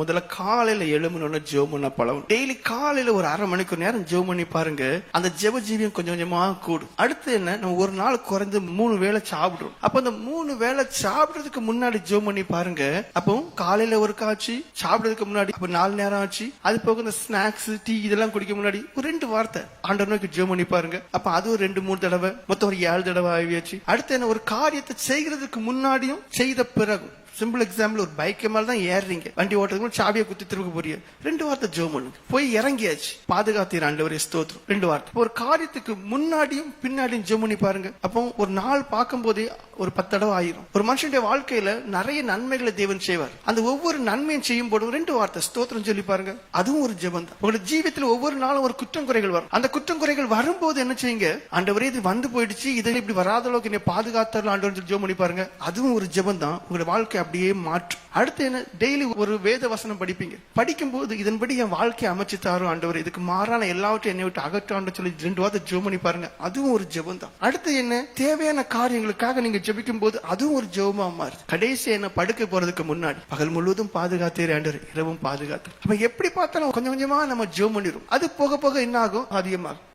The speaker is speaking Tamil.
முதல்ல காலையில எழுமணும்னு ஜெபம் பண்ண பழகும் டெய்லி காலையில ஒரு அரை மணிக்கு நேரம் ஜெபம் பண்ணி பாருங்க அந்த ஜெப ஜீவியம் கொஞ்சம் கொஞ்சமா கூடும். அடுத்து என்ன நம்ம ஒரு நாள் குறைந்து மூணு வேளை சாப்பிடுறோம். அப்ப அந்த மூணு வேளை சாப்பிடுறதுக்கு முன்னாடி ஜெபம் பண்ணி பாருங்க. அப்போ காலையில ஒரு காட்சி சாப்பிடுறதுக்கு முன்னாடி அப்ப நாலு நேரம் ஆச்சு. அது போக இந்த ஸ்நாக்ஸ் டீ இதெல்லாம் குடிக்க முன்னாடி ஒரு ரெண்டு வார்த்தை. ஆண்டவர் நோக்கி ஜெபம் பண்ணி பாருங்க. அப்ப அது ஒரு ரெண்டு மூணு தடவை. மொத்தம் ஒரு ஏழு தடவை ஆகியாச்சு. அடுத்து என்ன ஒரு காரியத்தை செய்கிறதுக்கு முன்னாடியும் செய்த பிறகு சிம்பிள் எக்ஸாம்பிள் ஒரு பைக் மேல தான் ஏறுறீங்க. வண்டி ஓட்டுறதுக்கு சாவியை குத்தி திரும்ப போறீங்க. ரெண்டு வார்த்தை ஜெபம் போய் இறங்கியாச்சு. பாதுகாத்து ஆண்டவரே ஸ்தோத்திரம். ரெண்டு வார்த்தை. ஒரு காரியத்துக்கு முன்னாடியும் பின்னாடியும் ஜெபம் பண்ணி பாருங்க. அப்போ ஒரு நாள் பார்க்கும் போதே ஒரு பத்து தடவை ஆயிரும். ஒரு மனுஷனுடைய வாழ்க்கையில நிறைய நன்மைகளை தேவன் செய்வார். அந்த ஒவ்வொரு நன்மையும் செய்யும் போது ரெண்டு வார்த்தை ஸ்தோத்திரம் சொல்லி பாருங்க. அதுவும் ஒரு ஜெபம் தான் உங்களோட ஜீவித்துல ஒவ்வொரு நாளும் ஒரு குற்றம் குறைகள் வரும். அந்த குற்றம் குறைகள் வரும்போது என்ன செய்யுங்க? ஆண்டவரே இது வந்து போயிடுச்சு. இதை இப்படி வராத அளவுக்கு என்னை பாதுகாத்தாலும் ஆண்டவர் சொல்லி ஜெபம் பண்ணி பாருங்க. அதுவும் ஒரு ஜெபம் தான் உங்களோட வாழ்க்கை அப்படியே மாற்றும். அடுத்து என்ன? டெய்லி ஒரு வேத வசனம் படிப்பீங்க. படிக்கும் போது இதன்படி என் வாழ்க்கையை அமைச்சு தாரும் ஆண்டவர்? இதுக்கு மாறான எல்லாவற்றையும் என்னை விட்டு அகற்றான்னு சொல்லி ரெண்டு வார்த்தை ஜெபம் பண்ணி பாருங்க. அதுவும் ஒரு ஜெபம் தான் அடுத்து என்ன? தேவையான காரியங்களுக்காக நீங்க ஜபிக்கும் போது அதுவும் ஒரு ஜெபமா மாறுது கடைசி என்ன படுக்க போறதுக்கு முன்னாடி பகல் முழுவதும் பாதுகாத்தே ஆண்டவர் இரவும் பாதுகாத்து. அப்ப எப்படி பார்த்தாலும் கொஞ்சம் கொஞ்சமா நம்ம ஜெபம் பண்ணிடும் அது போக போக என்ன ஆகும்? அதிகமாகும்